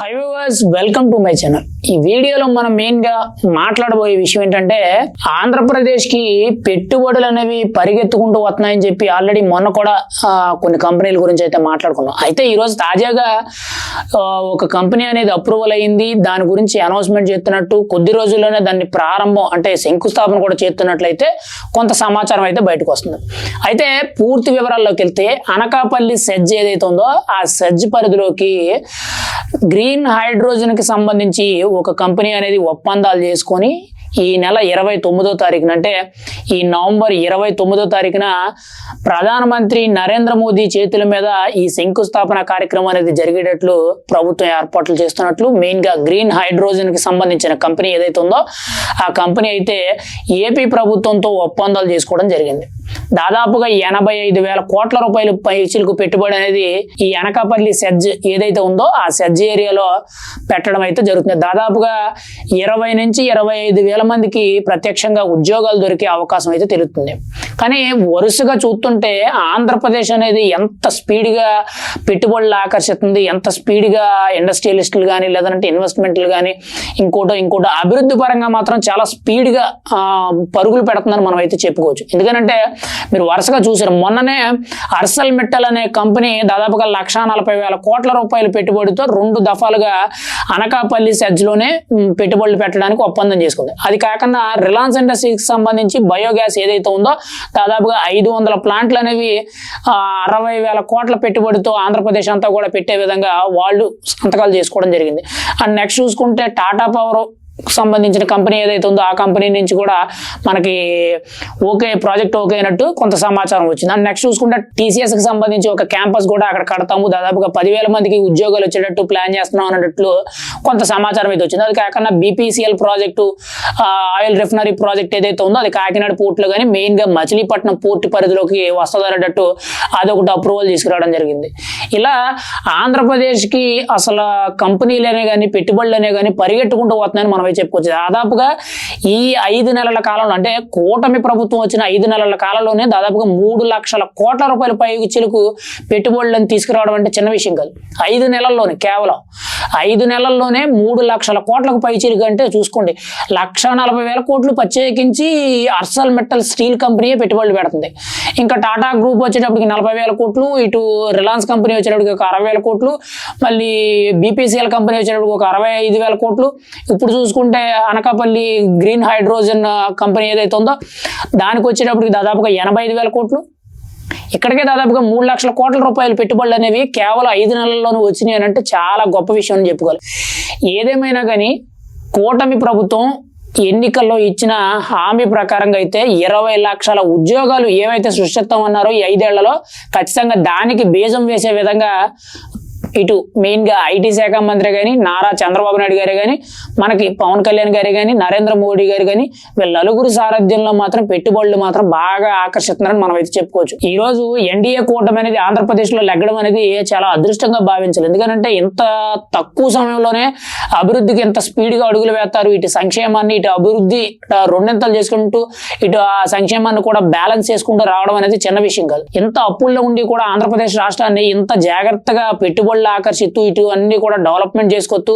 Hi viewers welcome to my channel ఈ వీడియోలో మనం మెయిన్గా మాట్లాడబోయే విషయం ఏంటంటే ఆంధ్రప్రదేశ్కి పెట్టుబడులు అనేవి పరిగెత్తుకుంటూ వస్తున్నాయని చెప్పి ఆల్రెడీ మొన్న కూడా కొన్ని కంపెనీల గురించి అయితే మాట్లాడుకున్నాం. అయితే ఈరోజు తాజాగా ఒక కంపెనీ అనేది అప్రూవల్ అయింది. దాని గురించి అనౌన్స్మెంట్ చేస్తున్నట్టు కొద్ది రోజుల్లోనే దాన్ని ప్రారంభం అంటే శంకుస్థాపన కూడా చేస్తున్నట్లయితే కొంత సమాచారం అయితే బయటకు వస్తుంది. అయితే పూర్తి వివరాల్లోకి వెళ్తే అనకాపల్లి సెజ్ ఏదైతే ఉందో ఆ సెజ్ పరిధిలోకి గ్రీన్ హైడ్రోజన్కి సంబంధించి ఒక కంపెనీ అనేది ఒప్పందాలు చేసుకొని ఈ నెల ఇరవై తొమ్మిదో తారీఖున అంటే ఈ నవంబర్ ఇరవై తొమ్మిదో తారీఖున ప్రధానమంత్రి నరేంద్ర మోదీ చేతుల మీద ఈ శంకుస్థాపన కార్యక్రమం అనేది జరిగేటట్లు ప్రభుత్వం ఏర్పాట్లు చేస్తున్నట్లు మెయిన్గా గ్రీన్ హైడ్రోజన్కి సంబంధించిన కంపెనీ ఏదైతే ఉందో ఆ కంపెనీ అయితే ఏపీ ప్రభుత్వంతో ఒప్పందాలు చేసుకోవడం జరిగింది. దాదాపుగా ఎనభై ఐదు వేల కోట్ల రూపాయలు పైచులకు పెట్టుబడి అనేది ఈ అనకాపల్లి సెజ్ ఏదైతే ఉందో ఆ సెజ్ ఏరియాలో పెట్టడం అయితే జరుగుతుంది. దాదాపుగా ఇరవై నుంచి ఇరవై ఐదు వేల మందికి ప్రత్యక్షంగా ఉద్యోగాలు దొరికే అవకాశం అయితే తెలుస్తుంది. కానీ వరుసగా చూస్తుంటే ఆంధ్రప్రదేశ్ అనేది ఎంత స్పీడ్గా పెట్టుబడులు ఆకర్షిస్తుంది ఎంత స్పీడ్గా ఇండస్ట్రియలిస్టులు కానీ లేదంటే ఇన్వెస్ట్మెంట్లు కానీ ఇంకోటో ఇంకోటో అభివృద్ధి పరంగా మాత్రం చాలా స్పీడ్గా పరుగులు పెడుతుందని మనం అయితే చెప్పుకోవచ్చు. ఎందుకంటే మీరు వరుసగా చూసారు మొన్ననే అర్సల్ మిట్టల్ అనే కంపెనీ దాదాపుగా లక్ష నలభై వేల కోట్ల రూపాయల పెట్టుబడితో రెండు దఫాలుగా అనకాపల్లి సెజ్లోనే పెట్టుబడులు పెట్టడానికి ఒప్పందం చేసుకుంది. అది కాకుండా రిలయన్స్ ఇండస్ట్రీకి సంబంధించి బయోగ్యాస్ ఏదైతే ఉందో దాదాపుగా ఐదు వందల ప్లాంట్లు అనేవి అరవై వేల కోట్ల పెట్టుబడితో ఆంధ్రప్రదేశ్ అంతా కూడా పెట్టే విధంగా వాళ్ళు సంతకాలు చేసుకోవడం జరిగింది. అండ్ నెక్స్ట్ చూసుకుంటే టాటా పవర్ సంబంధించిన కంపెనీ ఏదైతే ఉందో ఆ కంపెనీ నుంచి కూడా మనకి ఓకే ప్రాజెక్ట్ ఓకే అయినట్టు కొంత సమాచారం వచ్చింది. అండ్ నెక్స్ట్ చూసుకుంటే టీసీఎస్కి సంబంధించి ఒక క్యాంపస్ కూడా అక్కడ కడతాము. దాదాపుగా పదివేల మందికి ఉద్యోగాలు వచ్చేటట్టు ప్లాన్ చేస్తున్నాం అన్నట్లు కొంత సమాచారం అయితే వచ్చింది. అది కాకుండా BPCL project oil refinery project ఏదైతే ఉందో అది కాకినాడ పోర్టులో కానీ మెయిన్గా మచిలీపట్నం పోర్టు పరిధిలోకి వస్తుందనేటట్టు అదొకటి అప్రూవల్ తీసుకురావడం జరిగింది. ఇలా ఆంధ్రప్రదేశ్కి అసలు కంపెనీలనే కానీ పెట్టుబడులనే కానీ పరిగెట్టుకుంటూ వస్తున్నాయని మనం చెప్పుకోవచ్చు దాదాపుగా ఈ ఐదు నెలల కాలంలో అంటే కూటమి ప్రభుత్వం వచ్చిన ఐదు నెలల కాలంలోనే దాదాపుగా మూడు లక్షల కోట్ల రూపాయల పైచిలకు పెట్టుబడులను తీసుకురావడం అంటే చిన్న విషయం కాదు. ఐదు నెలల్లోనే కేవలం ఐదు నెలల్లోనే మూడు లక్షల కోట్లకు పైచిలుకు అంటే చూసుకోండి లక్ష నలభై వేల కోట్లు ప్రత్యేకించి అర్సల్ మెటల్ స్టీల్ కంపెనీ పెట్టుబడులు పెడుతుంది. ఇంకా టాటా గ్రూప్ వచ్చేటప్పటికి నలభై వేల కోట్లు ఇటు రిలయన్స్ కంపెనీ వచ్చేటప్పటికి ఒక అరవై వేల కోట్లు మళ్ళీ బీపీసీఎల్ కంపెనీ వచ్చేటప్పటికి ఒక అరవై ఐదు వేల కోట్లు. ఇప్పుడు చూసుకుంటే అనకాపల్లి గ్రీన్ హైడ్రోజన్ కంపెనీ ఏదైతే ఉందో దానికి వచ్చేటప్పటికి దాదాపుగా ఎనభై ఐదు వేల కోట్లు. ఇక్కడికే దాదాపుగా మూడు లక్షల కోట్ల రూపాయలు పెట్టుబడులు అనేవి కేవలం ఐదు నెలల్లోనూ వచ్చినాయి అని అంటే చాలా గొప్ప విషయం అని చెప్పుకోవాలి. ఏదేమైనా కానీ కూటమి ప్రభుత్వం ఎన్నికల్లో ఇచ్చిన హామీ ప్రకారంగా అయితే ఇరవై లక్షల ఉద్యోగాలు ఏవైతే సృష్టిస్తామన్నారో ఈ ఐదేళ్ళలో ఖచ్చితంగా దానికి బీజం వేసే విధంగా ఇటు మెయిన్గా ఐటీ శాఖ మంత్రి కానీ నారా చంద్రబాబు నాయుడు గారు కానీ మనకి పవన్ కళ్యాణ్ గారు కానీ నరేంద్ర మోడీ గారు కానీ వీళ్ళ నలుగురు సారథ్యంలో మాత్రం పెట్టుబడులు మాత్రం బాగా ఆకర్షిస్తున్నారని మనం అయితే చెప్పుకోవచ్చు. ఈ రోజు ఎన్డీఏ కూటమి అనేది ఆంధ్రప్రదేశ్లో లెగ్గడం అనేది చాలా అదృష్టంగా భావించాలి. ఎందుకంటే ఇంత తక్కువ సమయంలోనే అభివృద్ధికి ఇంత స్పీడ్గా అడుగులు వేస్తారు. ఇటు సంక్షేమాన్ని ఇటు అభివృద్ధి రెండింతలు చేసుకుంటూ ఇటు ఆ సంక్షేమాన్ని కూడా బ్యాలెన్స్ చేసుకుంటూ రావడం అనేది చిన్న విషయం కాదు. ఇంత అప్పుల్లో ఉండి కూడా ఆంధ్రప్రదేశ్ రాష్ట్రాన్ని ఇంత జాగ్రత్తగా పెట్టుబడులు ఆకర్షిస్తూ ఇటు అన్ని కూడా డెవలప్మెంట్ చేసుకోవచ్చు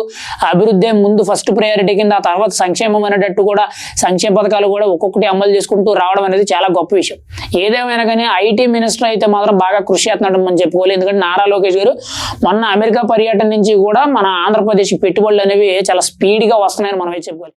అభివృద్ధి ముందు ఫస్ట్ ప్రయారిటీ కింద ఆ తర్వాత సంక్షేమం అనేటట్టు కూడా సంక్షేమ పథకాలు కూడా ఒక్కొక్కటి అమలు చేసుకుంటూ రావడం అనేది చాలా గొప్ప విషయం. ఏదేమైనా కానీ ఐటీ మినిస్టర్ అయితే మాత్రం బాగా కృషి చేస్తున్నాడు మనం చెప్పుకోవాలి. ఎందుకంటే నారా లోకేష్ గారు మొన్న అమెరికా పర్యటన నుంచి కూడా మన ఆంధ్రప్రదేశ్ పెట్టుబడులు అనేవి చాలా స్పీడ్గా వస్తున్నాయని మనం అయితే చెప్పుకోవాలి.